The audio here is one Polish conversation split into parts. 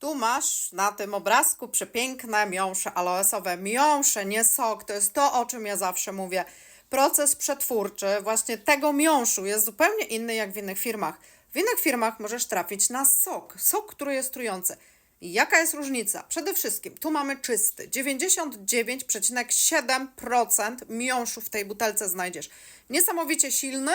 Tu masz na tym obrazku przepiękne miąższe aloesowe. Miąższe, nie sok, to jest to, o czym ja zawsze mówię. Proces przetwórczy właśnie tego miąższu jest zupełnie inny jak w innych firmach. W innych firmach możesz trafić na sok, sok, który jest trujący. Jaka jest różnica? Przede wszystkim tu mamy czysty. 99,7% miąższu w tej butelce znajdziesz. Niesamowicie silny,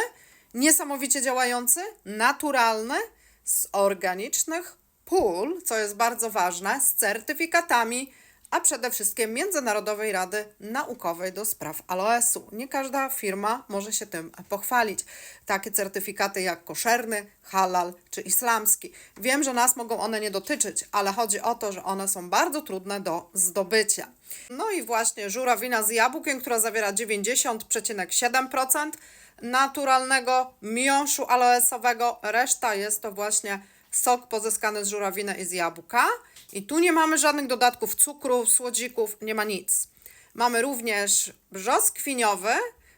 niesamowicie działający, naturalny, z organicznych pól, co jest bardzo ważne, z certyfikatami, a przede wszystkim Międzynarodowej Rady Naukowej do spraw aloesu. Nie każda firma może się tym pochwalić. Takie certyfikaty jak koszerny, halal czy islamski. Wiem, że nas mogą one nie dotyczyć, ale chodzi o to, że one są bardzo trudne do zdobycia. No i właśnie żurawina z jabłkiem, która zawiera 90,7% naturalnego miąższu aloesowego. Reszta jest to właśnie sok pozyskany z żurawiny i z jabłka. I tu nie mamy żadnych dodatków cukru, słodzików, nie ma nic. Mamy również brzoskwiniowy,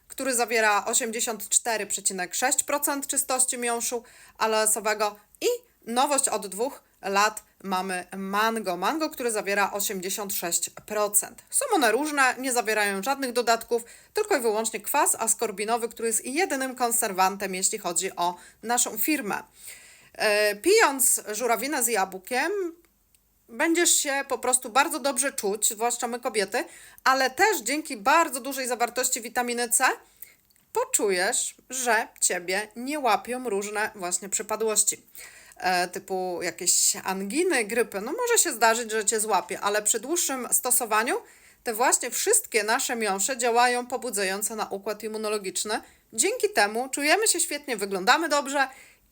który zawiera 84,6% czystości miąższu aloesowego i nowość od dwóch lat mamy mango. Mango, który zawiera 86%. Są one różne, nie zawierają żadnych dodatków, tylko i wyłącznie kwas askorbinowy, który jest jedynym konserwantem, jeśli chodzi o naszą firmę. E, Pijąc żurawinę z jabłkiem, będziesz się po prostu bardzo dobrze czuć, zwłaszcza my kobiety, ale też dzięki bardzo dużej zawartości witaminy C poczujesz, że ciebie nie łapią różne właśnie przypadłości. E, typu jakieś anginy, grypy. No może się zdarzyć, że cię złapie, ale przy dłuższym stosowaniu te właśnie wszystkie nasze miąższe działają pobudzająco na układ immunologiczny. Dzięki temu czujemy się świetnie, wyglądamy dobrze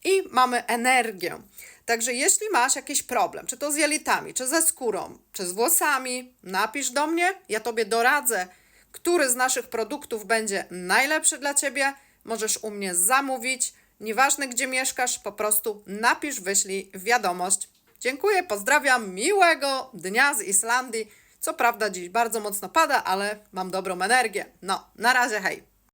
i mamy energię. Także jeśli masz jakiś problem, czy to z jelitami, czy ze skórą, czy z włosami, napisz do mnie, ja tobie doradzę, który z naszych produktów będzie najlepszy dla ciebie. Możesz u mnie zamówić. Nieważne gdzie mieszkasz, po prostu napisz, wyślij wiadomość. Dziękuję, pozdrawiam, miłego dnia z Islandii. Co prawda dziś bardzo mocno pada, ale mam dobrą energię. No, na razie, hej.